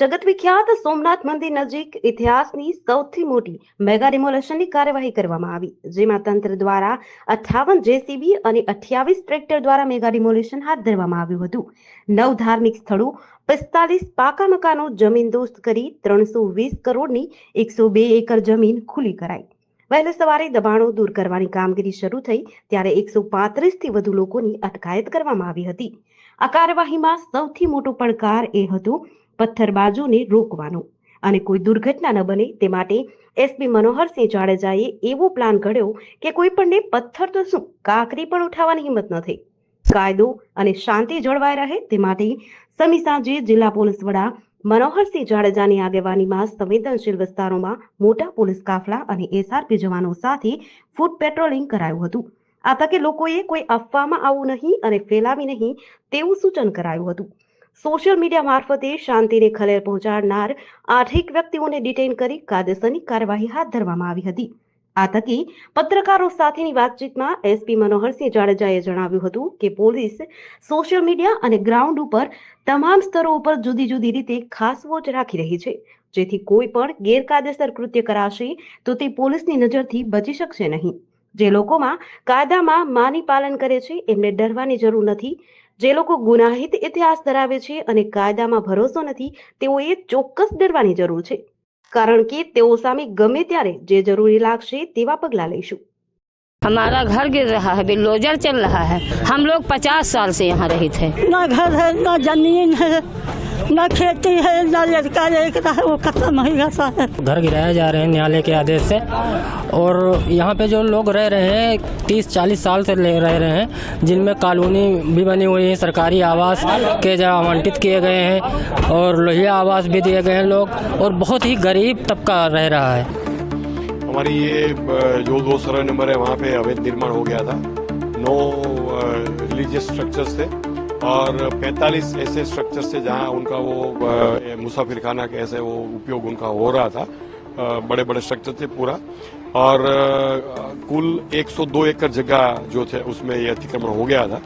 જગત વિખ્યાત સોમનાથ મંદિર નજીક ઇતિહાસની સૌથી મોટી મેગા રિમોલેશનની કાર્યવાહી કરવામાં આવી, જેમાં તંત્ર દ્વારા અઠાવન જેસીબી અને અઠ્યાવીસ ટ્રેક્ટર દ્વારા મેગા રિમોલેશન હાથ ધરવામાં આવ્યું હતું. નવ ધાર્મિક સ્થળો, પિસ્તાલીસ પાકા મકાનો, જમીન દોસ્ત કરી ત્રણસો વીસ કરોડની એકસો બે એકર જમીન ખુલ્લી કરાઈ. વહેલી સવારે દબાણો દૂર કરવાની કામગીરી શરૂ થઈ, ત્યારે એકસો પાંત્રીસથી વધુ લોકોની અટકાયત કરવામાં આવી હતી. આ કાર્યવાહીમાં સૌથી મોટો પડકાર એ હતો પથ્થરબાજોને રોકવાનો. અને કોઈ દુર્ઘટના ન બને તે માટે એસપી મનોહરસિંહ જાડેજાએ એવો પ્લાન ઘડ્યો કે કોઈ પણને પથ્થર તો શું, કાકરી પણ ઉઠાવવાની હિંમત ન થઈ. કાયદો અને શાંતિ જળવાઈ રહે તે માટે સમી સાંજે જિલ્લા પોલીસ વડા મનોહરસિંહ જાડેજાની આગેવાનીમાં સંવેદનશીલ વિસ્તારોમાં મોટા પોલીસ કાફલા અને એસઆરપી જવાનો સાથે ફૂટ પેટ્રોલિંગ કરાયું હતું. આ તકે લોકોએ કોઈ અફવામાં આવવું નહીં અને ફેલાવી નહીં તેવું સૂચન કરાયું હતું. સોશિયલ મીડિયા મારફતે શાંતિને ખલેલ પહોંચાડનાર આઠેક વ્યક્તિઓને ડિટેઇન કરી કાયદેસરની કાર્યવાહી હાથ ધરવામાં આવી હતી. આ તકે પત્રકારો સાથેની વાતચીતમાં એસપી મનોહરસિંહ જાડેજાએ જણાવ્યું હતું કે પોલીસ સોશિયલ મીડિયા અને ગ્રાઉન્ડ ઉપર તમામ સ્તરો ઉપર જુદી જુદી રીતે ખાસ વોચ રાખી રહી છે. જેથી કોઈ પણ ગેરકાયદેસર કૃત્ય કરાશે તો તે પોલીસની નજરથી બચી શકશે નહીં. જે લોકોમાં કાયદામાં માની પાલન કરે છે, એમને ડરવાની જરૂર નથી. જે લોકો ગુનાહિત ઇતિહાસ ધરાવે છે અને કાયદામાં ભરોસો નથી તેઓએ ચોક્કસ ડરવાની જરૂર છે કારણ કે તેઓ સામે ગમે ત્યારે જે જરૂરી લાગશે તેવા પગલાં લઈશું हमारा घर गिर रहा है बिल्डोजर चल रहा है हम लोग पचास साल से यहाँ रहे थे ना घर है ना जमीन है ना खेती है ना लड़का एक रहा है वो खत्म हो गया सारा घर गिराए जा रहे हैं न्यायालय के आदेश से। और यहाँ पे जो लोग रह रहे हैं तीस चालीस साल से ले रह रहे हैं जिनमें कॉलोनी भी बनी हुई है सरकारी आवास के जो आवंटित किए गए हैं और लोहिया आवास भी दिए गए हैं लोग और बहुत ही गरीब तबका रह रहा है। हमारी ये जो दो सर्वे नंबर है वहाँ पे अवैध निर्माण हो गया था। नौ रिलीजियस स्ट्रक्चर्स थे। और 45 ऐसे स्ट्रक्चर थे जहाँ उनका वो मुसाफिर खाना के ऐसे वो उपयोग उनका हो रहा था। बड़े बड़े स्ट्रक्चर थे पूरा। और कुल 102 एकड़ जगह जो थे उसमें ये अतिक्रमण हो गया था।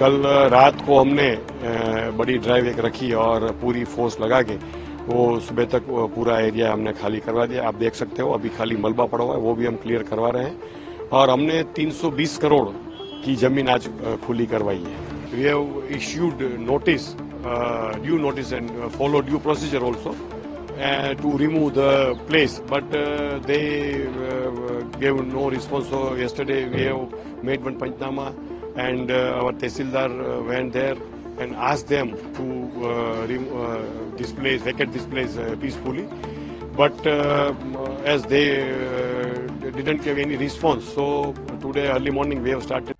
कल रात को हमने बड़ी ड्राइव एक रखी और पूरी फोर्स लगा के वो सुबह तक पूरा एरिया हमने खाली करवा दिया। आप देख सकते हो, अभी खाली मलबा पड़ा हुआ है, वो भी हम क्लियर करवा रहे हैं। और हमने 320 करोड़ की ज़मीन आज खुली करवाई है। we have issued notice, uh, due notice and uh, follow due procedure also uh, to remove the place. But uh, they uh, gave no response. So yesterday we have made one panchama and uh, our tehsildar went there and asked them to displace, vacate this place peacefully. But as they didn't give any response, so today early morning we have started